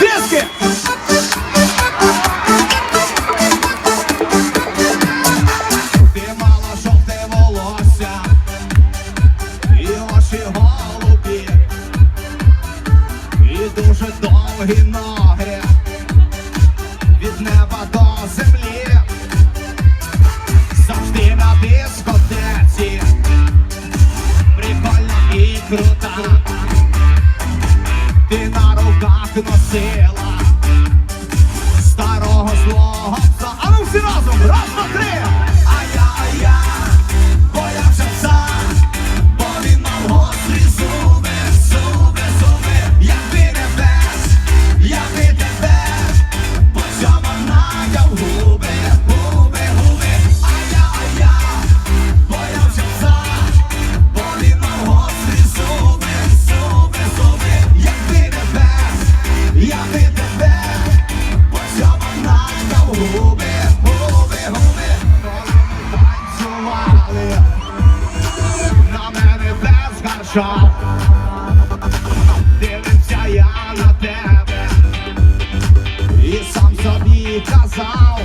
Диски! Ти мала жовте волосся і очі голубі, і дуже довгі ноги. сила старого злого пса. А ну всі разом, раз, два, три! Я, а я, гострі зуби, зуби, зуби, як ти не тебе, по цьому надяв губи. що дивився я на тебе і сам собі казав.